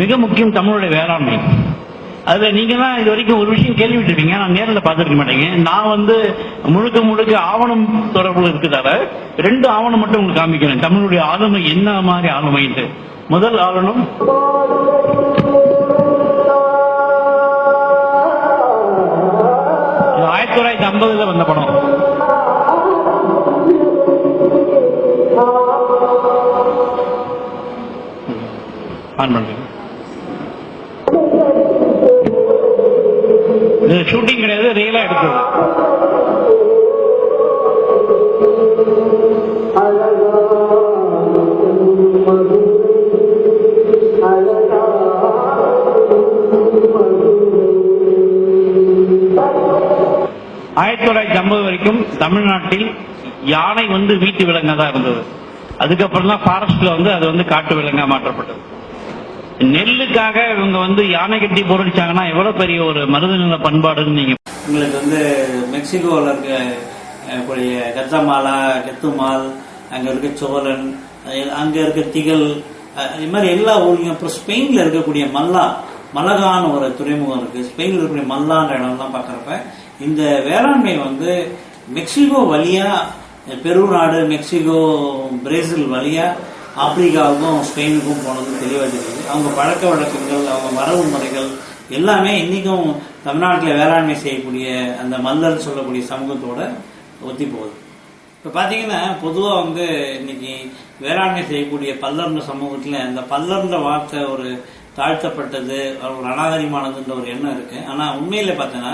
மிக முக்கியம் தமிழுடைய வேளாண்மை. அதுல நீங்க தான் இது வரைக்கும் ஒரு விஷயம் கேள்விப்பட்டிருப்பீங்க நான் நேரில் பார்த்துருக்க மாட்டேங்க. நான் வந்து முழுக்க முழுக்க ஆவணம் தொடர்புல இருக்குதால ரெண்டு ஆவணம் மட்டும் உங்களுக்கு காமிக்கிறேன். தமிழுடைய ஆளுமை என்ன மாதிரி ஆளுமைன்ட்டு முதல் ஆவணம் ஆயிரத்தி தொள்ளாயிரத்தி ஐம்பதுல வந்த படம். ஆன் பண்ணுங்க இது ஷூட்டிங் கிடையாது ரியலா எடுத்தது. ஆயிரத்தி தொள்ளாயிரத்தி ஐம்பது வரைக்கும் தமிழ்நாட்டில் யானை வந்து வீட்டு விலங்கா தான் இருந்தது. அதுக்கப்புறம் தான் ஃபாரஸ்ட்ல வந்து அது வந்து காட்டு விலங்கா மாற்றப்பட்டது. நெல்லுக்காக இவங்க வந்து யானை கட்டி போரடிச்சாங்கன்னா எவ்வளவு பெரிய ஒரு மருதநில பண்பாடுன்னு நீங்க உங்களுக்கு வந்து மெக்சிகோவில் இருக்க கத்தமாலா கெத்துமால் அங்கே இருக்க சோழன் அங்கே இருக்க திகழ் இது மாதிரி எல்லா ஊர்லையும் அப்புறம் ஸ்பெயினில் இருக்கக்கூடிய மல்லா மலகான ஒரு துறைமுகம் இருக்கு. ஸ்பெயினில் இருக்கக்கூடிய மல்லான்ற இடம்லாம் பார்க்குறப்ப இந்த வேளாண்மை வந்து மெக்சிகோ வழியா பெரு நாடு மெக்சிகோ பிரேசில் வழியா ஆப்பிரிக்காவுக்கும் ஸ்பெயினுக்கும் போனது தெளிவாக தெரியுது. அவங்க பழக்க வழக்கங்கள் அவங்க வரவு முறைகள் எல்லாமே இன்றைக்கும் தமிழ்நாட்டில் வேளாண்மை செய்யக்கூடிய அந்த மல்லர் சொல்லக்கூடிய சமூகத்தோட ஒத்தி போகுது. இப்போ பார்த்தீங்கன்னா பொதுவாக வந்து இன்னைக்கு வேளாண்மை செய்யக்கூடிய பல்லர்ந்த சமூகத்தில் அந்த பல்லர்ந்த வார்த்தை ஒரு தாழ்த்தப்பட்டது ஒரு அநாகரிகமானதுன்ற ஒரு எண்ணம் இருக்குது ஆனால் உண்மையில் பார்த்தோன்னா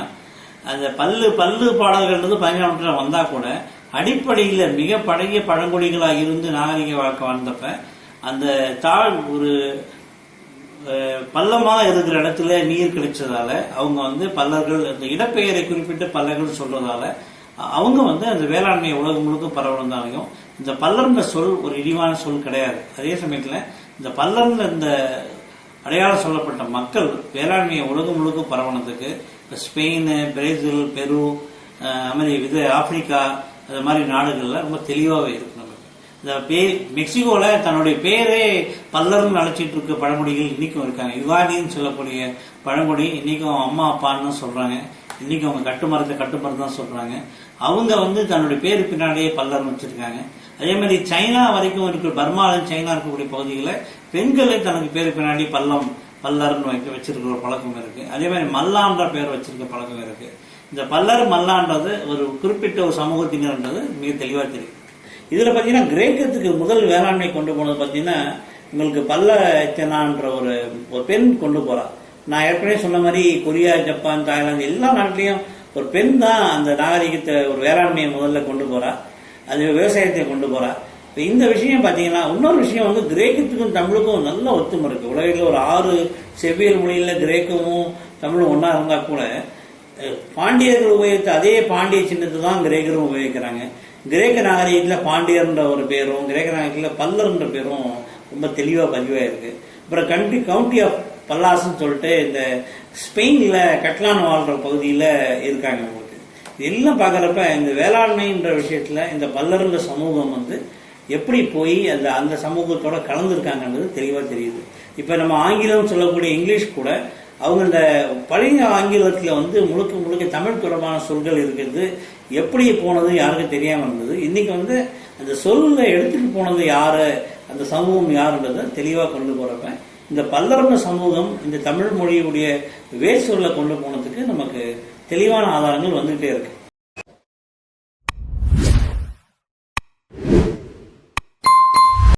அந்த பல்லு பல்லு பாடல்கள்ன்றது பதினேழாம் வந்தால் கூட அடிப்படையில் மிக பழகிய பழங்குடிகளாக இருந்து நாகரிக வாழ்க்கை வாழ்ந்தப்ப அந்த தாழ் ஒரு பள்ளமாக இருக்கிற இடத்துல நீர் கிடைச்சதால அவங்க வந்து பல்லர்கள் அந்த இடப்பெயரை குறிப்பிட்டு பல்லர்கள் சொல்றதால அவங்க வந்து அந்த வேளாண்மையை உலகம் முழுக்க பரவணுந்தாலையும் இந்த பல்லர்ன்ற சொல் ஒரு இழிவான சொல் கிடையாது. அதே சமயத்தில் இந்த பல்லர்ல இந்த அடையாளம் சொல்லப்பட்ட மக்கள் வேளாண்மையை உலகம் முழுக்க பரவனதுக்கு இப்போ ஸ்பெயின் பிரேசில் பெரு அஹ், அமெரி இது ஆப்பிரிக்கா அது மாதிரி நாடுகள்லாம் ரொம்ப தெளிவாகவே இருக்கு நமக்கு. இந்த பே மெக்சிகோவில் தன்னுடைய பேரே பல்லர்னு அழைச்சிட்டு இருக்க பழங்குடிகள் இன்னைக்கும் இருக்காங்க. யுவானின்னு சொல்லக்கூடிய பழங்குடி இன்றைக்கும் அம்மா அப்பான்னு தான் சொல்கிறாங்க இன்றைக்கும் அவங்க கட்டுமரத்தை கட்டுமரம் தான் சொல்கிறாங்க அவங்க வந்து தன்னுடைய பேர் பின்னாடியே பல்லர்னு வச்சுருக்காங்க. அதே மாதிரி சைனா வரைக்கும் இருக்கிற பர்மாவில் சைனா இருக்கக்கூடிய பகுதிகளில் பெண்களே தனக்கு பேர் பின்னாடி பல்லம் பல்லர்னு வைக்க வச்சிருக்கிற பழக்கம் இருக்குது அதே மாதிரி மல்லான்ற பேர் வச்சிருக்க பழக்கம் இருக்குது இந்த பல்லர் மல்லான்றது ஒரு குறிப்பிட்ட ஒரு சமூகத்தினர்ன்றது மிக தெளிவாக தெரியும். இதில் பார்த்தீங்கன்னா கிரேக்கத்துக்கு முதல் வேளாண்மை கொண்டு போனது பார்த்தீங்கன்னா உங்களுக்கு பல்ல எத்தனான்ற ஒரு ஒரு பெண் கொண்டு போறா. நான் ஏற்கனவே சொன்ன மாதிரி கொரியா ஜப்பான் தாய்லாந்து எல்லா நாட்டிலையும் ஒரு பெண் தான் அந்த நாகரிகத்தை ஒரு வேளாண்மையை முதல்ல கொண்டு போகிறா அது விவசாயத்தை கொண்டு போகிறாள் இப்போ இந்த விஷயம் பார்த்தீங்கன்னா இன்னொரு விஷயம் வந்து கிரேக்கத்துக்கும் தமிழுக்கும் நல்ல ஒத்துமை இருக்குது உலகில் ஒரு ஆறு செவ்வியல் மொழியில் கிரேக்கமும் தமிழும் ஒன்றா இருந்தால் கூட பாண்டியர்கள் உபயோகித்த அதே பாண்டிய சின்னத்தை தான் கிரேக்கரும் உபயோகிக்கிறாங்க. கிரேக்க நாகரிகத்தில் பாண்டியர்ன்ற ஒரு பேரும் கிரேக்க நாகரிகத்தில் பல்லர்ன்ற பேரும் ரொம்ப தெளிவாக பதிவாயிருக்கு. அப்புறம் கண்ட்ரி கவுண்டி ஆஃப் பல்லாஸ்ன்னு சொல்லிட்டு இந்த ஸ்பெயினில் கட்லான் வாழ்கிற பகுதியில் இருக்காங்க உங்களுக்கு இதெல்லாம் பார்க்குறப்ப இந்த வேளாண்மைன்ற விஷயத்தில் இந்த பல்லருங்க சமூகம் வந்து எப்படி போய் அந்த அந்த சமூகத்தோட கலந்துருக்காங்கன்றது தெளிவாக தெரியுது. இப்போ நம்ம ஆங்கிலம் சொல்லக்கூடிய இங்கிலீஷ் கூட அவங்க இந்த பழைய ஆங்கிலத்தில் வந்து முழுக்க முழுக்க தமிழ் தொடர்பான சொற்கள் இருக்கிறது. எப்படி போனது யாருக்கும் தெரியாமல் இருந்தது. இன்றைக்கி வந்து அந்த சொல்ல எடுத்துட்டு போனது யார் அந்த சமூகம் யாருன்றதை தெளிவாக கொண்டு போகிறப்ப இந்த பல்லரங்க சமூகம் இந்த தமிழ் மொழியுடைய வேர் சொல்ல கொண்டு போனதுக்கு நமக்கு தெளிவான ஆதாரங்கள் வந்துகிட்டே இருக்குது